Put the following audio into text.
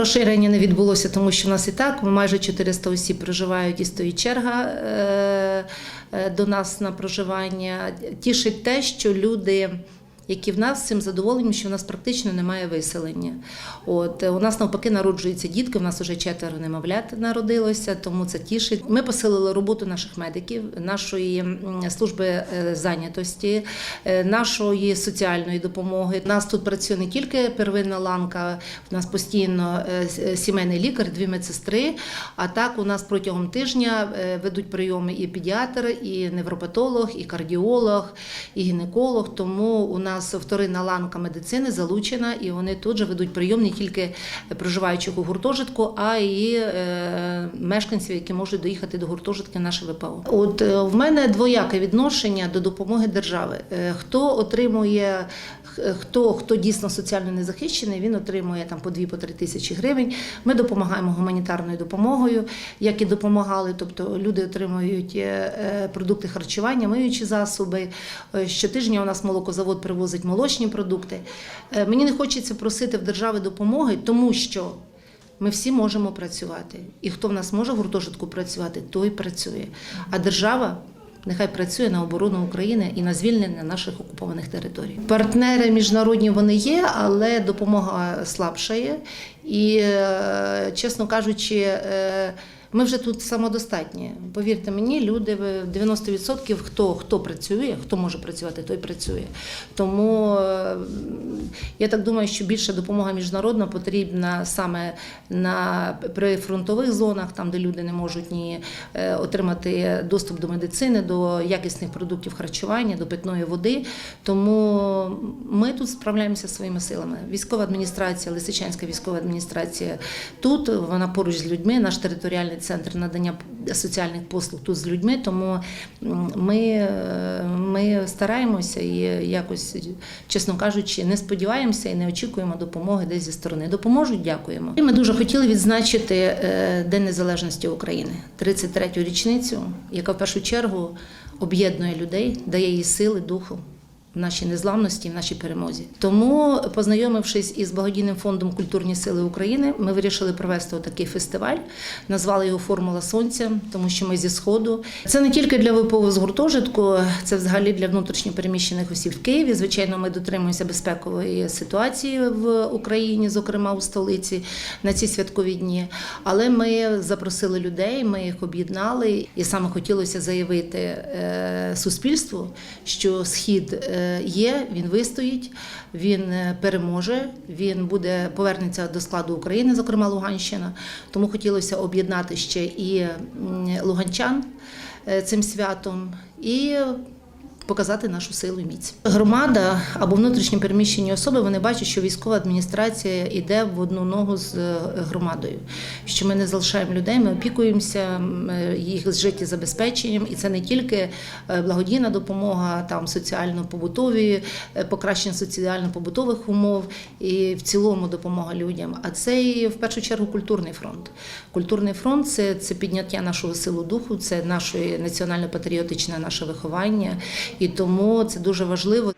розширення не відбулося, тому що в нас і так майже 400 осіб проживають і стоїть черга е, е, до нас на проживання. Тішить те, що люди. Які в нас цим задоволені, що в нас практично немає виселення. От е, у нас навпаки народжуються дітки. У нас вже четверо немовлят народилося, тому це тішить. Ми посилили роботу наших медиків, нашої служби е, зайнятості, е, нашої соціальної допомоги. У нас тут працює не тільки первинна ланка, у нас постійно сімейний лікар, дві медсестри. А так у нас протягом тижня ведуть прийоми і педіатр, і невропатолог, і кардіолог, і гінеколог. Тому у нас вторинна ланка медицини залучена, і вони тут же ведуть прийом не тільки проживаючих у гуртожитку, а й е, мешканців, які можуть доїхати до гуртожитки наше ВПО. От е, в мене двояке відношення до допомоги держави. Е, Хто отримує, хто, хто дійсно соціально незахищений, він отримує там по 2 по 3 тисячі гривень. Ми допомагаємо гуманітарною допомогою, як і допомагали. Тобто люди отримують продукти харчування, миючі засоби. Щотижня у нас молокозавод привозить молочні продукти. Е, Мені не хочеться просити в держави допомоги, тому що. Ми всі можемо працювати. І хто в нас може в гуртожитку працювати, той працює. А держава нехай працює на оборону України і на звільнення наших окупованих територій. Партнери міжнародні вони є, але допомога слабшає. І, е, чесно кажучи, е, ми вже тут самодостатні. Повірте мені, люди в 90% хто, хто працює, хто може працювати, той працює. Тому е, я так думаю, що більша допомога міжнародна потрібна саме на прифронтових зонах, там де люди не можуть ні е, отримати доступ до медицини, до якісних продуктів харчування, до питної води. Тому ми тут справляємося своїми силами. Військова адміністрація, Лисичанська військова адміністрація тут вона поруч з людьми. Наш територіальний центр надання соціальних послуг тут з людьми. Тому ми, е, ми стараємося і якось, чесно кажучи, не сподіваємося і не очікуємо допомоги десь зі сторони. Допоможуть, дякуємо. І ми дуже хотіли відзначити е, День Незалежності України, 33-ю річницю, яка в першу чергу об'єднує людей, дає їй сили, духу в нашій незламності, в нашій перемозі. Тому, познайомившись із благодійним фондом Культурні сили України, ми вирішили провести такий фестиваль. Назвали його Формула сонця, тому що ми зі сходу. Це не тільки для ВПО з гуртожитку, це взагалі для внутрішньопереміщених осіб в Києві. Звичайно, ми дотримуємося безпекової ситуації в Україні, зокрема у столиці, на ці святкові дні. Але ми запросили людей, ми їх об'єднали, і саме хотілося заявити е, суспільству, що схід е, є, він вистоїть, він е, переможе, він буде повернеться до складу України, зокрема Луганщина. Тому хотілося об'єднати ще і луганчан е, цим святом і показати нашу силу і міць. Громада або внутрішньо переміщені особи вони бачать, що військова адміністрація йде в одну ногу з е, громадою. Що ми не залишаємо людей, ми опікуємося е, їх життєзабезпеченням, і це не тільки е, благодійна допомога, там соціально-побутові покращення соціально-побутових умов і в цілому допомога людям. А це і в першу чергу культурний фронт. Культурний фронт це, це підняття нашого силу духу, це наше національно-патріотичне наше виховання, і тому це дуже важливо.